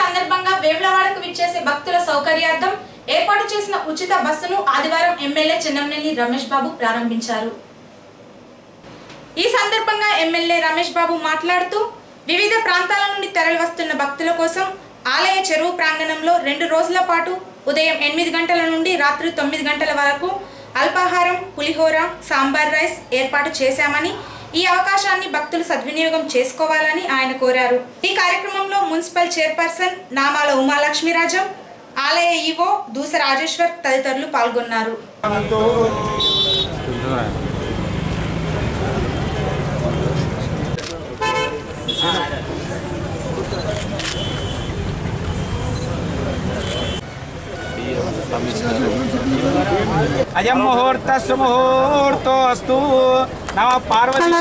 సందర్భంగా వేములవాడకు విచ్చేసే భక్తుల సౌకర్యార్థం ఏర్పాటు చేసిన ఉచిత బస్సును ఆదివారం ఎమ్మెల్యే చెన్నంనేని రమేష్ బాబు ప్రారంభించారు. ఈ సందర్భంగా ఎమ్మెల్యే రమేష్ బాబు మాట్లాడుతూ వివిధ ప్రాంతాల నుండి తరలి వస్తున్న భక్తుల కోసం ఆలయ చెరువు ప్రాంగణంలో రెండు రోజుల పాటు ఉదయం ఎనిమిది గంటల నుండి రాత్రి తొమ్మిది గంటల వరకు అల్పాహారం పులిహోర సాంబార్ రైస్ ఏర్పాటు చేశామని ఈ అవకాశాన్ని భక్తులు సద్వినియోగం చేసుకోవాలని ఆయన కోరారు. ఈ కార్యక్రమంలో మున్సిపల్ చైర్పర్సన్ నామాల ఉమాలక్ష్మీరాజం ఆలయ ఈవో దూస రాజేశ్వర్ తదితరులు పాల్గొన్నారు. అయం ముహూర్త సుముహూర్తోస్తు నమ పార్వతీ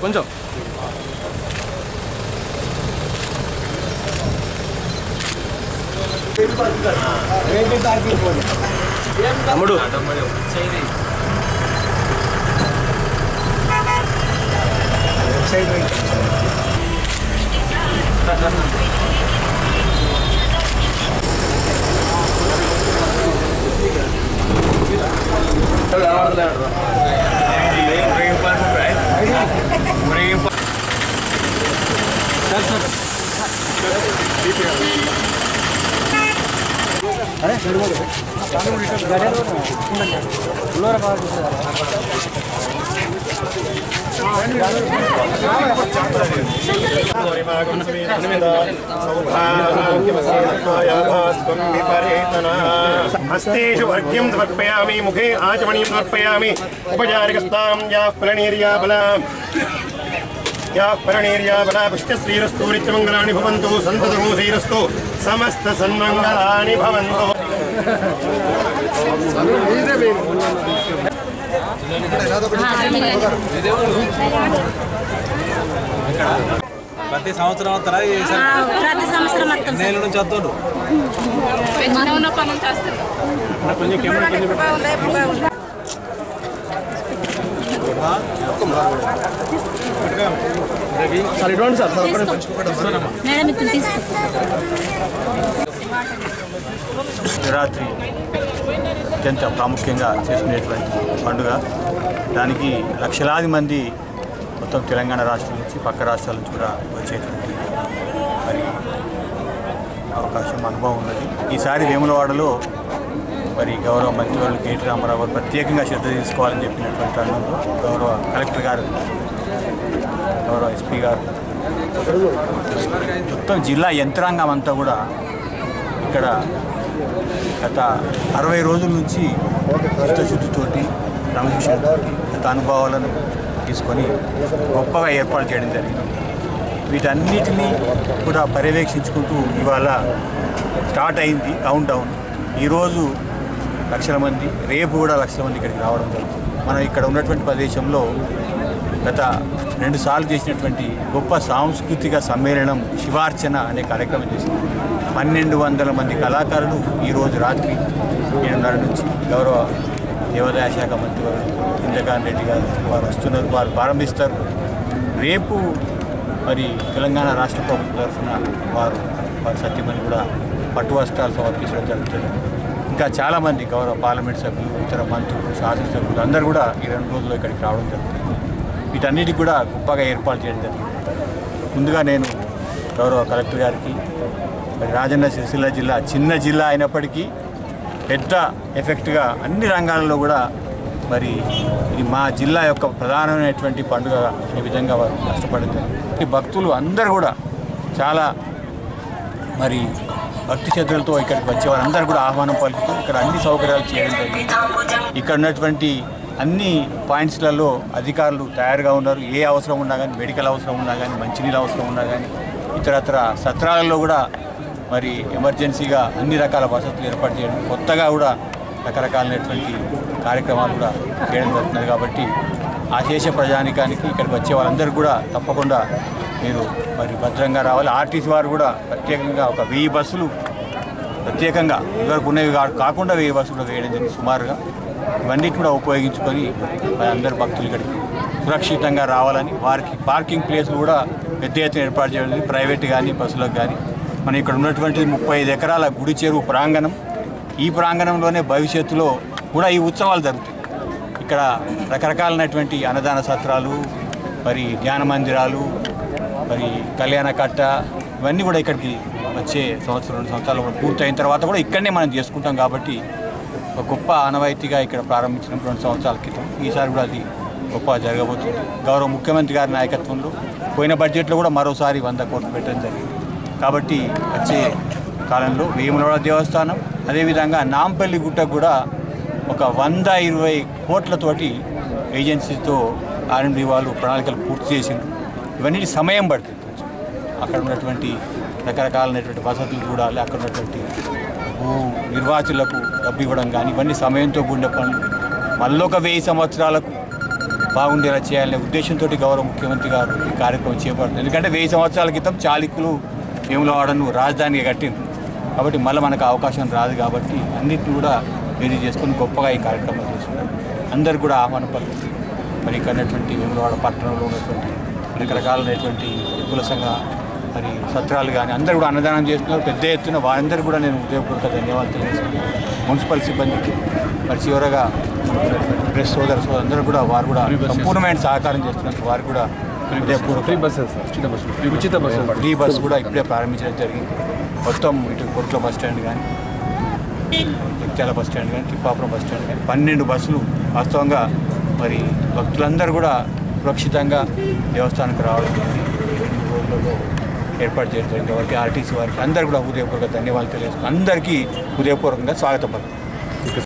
కొంచెం తమ్ముడు हस्तेषु अर्घ्यं समर्पयामि, मुखे आचमनीं समर्पयामि। उपचारिकस्तां याः फलनीर्या बला याः फलनीर्या बला नित्यमङ्गलानि भवन्तु भवन्तु। ప్రతి సంవత్సరం అవుతారా ప్రతి సంవత్సరం నేను నుంచి వస్తుండ్రు మేడం ఇక్కడ తీసుకో. శివరాత్రి అత్యంత ప్రాముఖ్యంగా చేసుకునేటువంటి పండుగ. దానికి లక్షలాది మంది మొత్తం తెలంగాణ రాష్ట్రం నుంచి పక్క రాష్ట్రాల నుంచి కూడా వచ్చేటువంటి మరి అవకాశం అనుభవం ఉన్నది. ఈసారి వేములవాడలో మరి గౌరవ మంత్రివర్యులు కేటీ రామారావు గారు ప్రత్యేకంగా శ్రద్ధ తీసుకోవాలని చెప్పినటువంటి తరుణంలో గౌరవ కలెక్టర్ గారు గౌరవ ఎస్పీ గారు మొత్తం జిల్లా యంత్రాంగం అంతా కూడా ఇక్కడ గత అరవై రోజుల నుంచి చిత్తశుద్ధితోటి క్రమశిక్షణతో గత అనుభవాలను తీసుకొని గొప్పగా ఏర్పాటు చేయడం జరిగింది. వీటన్నిటినీ కూడా పర్యవేక్షించుకుంటూ ఇవాళ స్టార్ట్ అయింది కౌంట్ డౌన్. ఈరోజు లక్షల మంది రేపు కూడా లక్షల మంది ఇక్కడికి రావడం జరుగుతుంది. మనం ఇక్కడ ఉన్నటువంటి ప్రదేశంలో గత రెండు సార్లు చేసినటువంటి గొప్ప సాంస్కృతిక సమ్మేళనం శివార్చన అనే కార్యక్రమం చేసింది పన్నెండు వందల మంది కళాకారులు ఈరోజు రాత్రి ఏడున్నర నుంచి గౌరవ దేవాదాయ శాఖ మంత్రి వారు ఇంద్రకాంత్ రెడ్డి గారు వారు వస్తున్నారు వారు ప్రారంభిస్తారు. రేపు మరి తెలంగాణ రాష్ట్ర ప్రభుత్వం తరఫున వారు వారి సత్యమని కూడా పట్టు వస్త్రాలు సమర్పించడం జరుగుతుంది. ఇంకా చాలామంది గౌరవ పార్లమెంట్ సభ్యులు ఇతర మంత్రులు శాసనసభ్యులు అందరూ కూడా ఈ రెండు రోజుల్లో ఇక్కడికి రావడం జరుగుతుంది. వీటన్నిటికి కూడా గొప్పగా ఏర్పాటు చేయడం జరిగింది ముందుగా నేను గౌరవ కలెక్టర్ గారికి రాజన్న సిరిసిల్ల జిల్లా చిన్న జిల్లా అయినప్పటికీ పెద్ద ఎఫెక్ట్గా అన్ని రంగాలలో కూడా మరి ఇది మా జిల్లా యొక్క ప్రధానమైనటువంటి పండుగ ఈ విధంగా వారు కష్టపడింది ఈ భక్తులు అందరూ కూడా చాలా మరి భక్తి శ్రద్ధలతో ఇక్కడికి వచ్చే వారందరూ కూడా ఆహ్వానం పలుకుతూ ఇక్కడ అన్ని సౌకర్యాలు చేయడం జరిగింది. ఇక్కడ ఉన్నటువంటి అన్ని పాయింట్స్లలో అధికారులు తయారుగా ఉన్నారు. ఏ అవసరం ఉన్నా కానీ మెడికల్ అవసరం ఉన్నా కానీ మంచినీళ్ళ అవసరం ఉన్నా కానీ ఇతరత్ర సత్రాలలో కూడా మరి ఎమర్జెన్సీగా అన్ని రకాల వసతులు ఏర్పాటు చేయడం కొత్తగా కూడా రకరకాలైనటువంటి కార్యక్రమాలు కూడా చేయడం జరుగుతున్నది కాబట్టి ఆ ఆశేష ప్రజానికానికి ఇక్కడికి వచ్చే వాళ్ళందరూ కూడా తప్పకుండా మీరు మరి భద్రంగా రావాలి. ఆర్టీసీ వారు కూడా ప్రత్యేకంగా ఒక వెయ్యి బస్సులు ప్రత్యేకంగా ఇదివరకు ఉన్నవి కాకుండా వెయ్యి బస్సులు వేయడం జరిగింది సుమారుగా. ఇవన్నీ కూడా ఉపయోగించుకొని అందరు భక్తులు ఇక్కడికి సురక్షితంగా రావాలని వారికి పార్కింగ్ ప్లేస్లు కూడా పెద్ద ఎత్తున ఏర్పాటు చేయడం ప్రైవేట్ కానీ బస్సులకు కానీ మన ఇక్కడ ఉన్నటువంటి ముప్పై ఐదు ఎకరాల గుడి చెరువు ప్రాంగణం. ఈ ప్రాంగణంలోనే భవిష్యత్తులో కూడా ఈ ఉత్సవాలు జరుగుతాయి. ఇక్కడ రకరకాలైనటువంటి అన్నదాన సత్రాలు మరి ధ్యాన మందిరాలు మరి కళ్యాణ కట్ట ఇవన్నీ కూడా ఇక్కడికి వచ్చే సంవత్సరం రెండు సంవత్సరాలు కూడా పూర్తయిన తర్వాత కూడా ఇక్కడనే మనం చేసుకుంటాం కాబట్టి ఒక గొప్ప ఆనవాయితీగా ఇక్కడ ప్రారంభించిన రెండు సంవత్సరాల క్రితం ఈసారి కూడా అది గొప్ప జరగబోతుంది. గౌరవ ముఖ్యమంత్రి గారి నాయకత్వంలో పోయిన బడ్జెట్లో కూడా మరోసారి వంద కోట్లు పెట్టడం జరిగింది. కాబట్టి వచ్చే కాలంలో వేములవాడ దేవస్థానం అదేవిధంగా నాంపల్లి గుట్ట కూడా ఒక వంద ఇరవై కోట్లతోటి ఏజెన్సీతో ఆర్ఎండి వాళ్ళు ప్రణాళికలు పూర్తి చేసిండ్రు. ఇవన్నీ సమయం పడుతుంది అక్కడ ఉన్నటువంటి రకరకాలైనటువంటి వసతులు చూడాలి అక్కడ ఉన్నటువంటి భూ నిర్వాచులకు డబ్బు ఇవ్వడం కానీ ఇవన్నీ సమయంతో కూడిన పనులు. మళ్ళీ ఒక వెయ్యి సంవత్సరాలకు బాగుండేలా చేయాలనే ఉద్దేశంతో గౌరవ ముఖ్యమంత్రి గారు ఈ కార్యక్రమం చేపడుతుంది ఎందుకంటే వెయ్యి సంవత్సరాల క్రితం చాలికులు వేములవాడను రాజధానిగా కట్టింది కాబట్టి మళ్ళీ మనకు అవకాశం రాదు కాబట్టి అన్నిటిని కూడా వేరు చేసుకొని గొప్పగా ఈ కార్యక్రమం చేస్తున్నారు అందరు కూడా ఆహ్వానం పలుకుతుంది మరి ఇక్కడ ఉన్నటువంటి వేములవాడ పట్టణంలో ఉన్నటువంటి రకరకాలైనటువంటి కుల సంఘ మరి సత్రాలు కానీ అందరూ కూడా అన్నదానం చేస్తున్నారు. పెద్ద ఎత్తున వారందరూ కూడా నేను ఉదయపూర్వక ధన్యవాదాలు తెలియజేస్తున్నాను. మున్సిపల్ సిబ్బందికి మరి చివరగా ప్రెస్ సోదర సోదరు అందరూ కూడా వారు కూడా సంపూర్ణమైన సహకారం చేస్తున్నారు వారు కూడా ఫ్రీ బస్సెస్ సార్ ఉచిత బస్సు ఉచిత బస్సు. ఫ్రీ బస్ కూడా ఇప్పుడే ప్రారంభించడం జరిగింది. మొత్తం ఇటు కొట్ల బస్ స్టాండ్ కానీ జగిత్యాల బస్ స్టాండ్ కానీ తిప్పాపురం బస్ స్టాండ్ కానీ పన్నెండు బస్సులు వాస్తవంగా మరి భక్తులందరూ కూడా సురక్షితంగా దేవస్థానానికి రావడం జరిగింది. ఈ రెండు రోజులలో ఏర్పాటు చేయడం జరిగింది. వారికి ఆర్టీసీ వారికి అందరూ కూడా హృదయపూర్వక ధన్యవాదాలు తెలియజేస్తున్నాను అందరికీ హృదయపూర్వకంగా స్వాగతం పలుకుతున్నాను.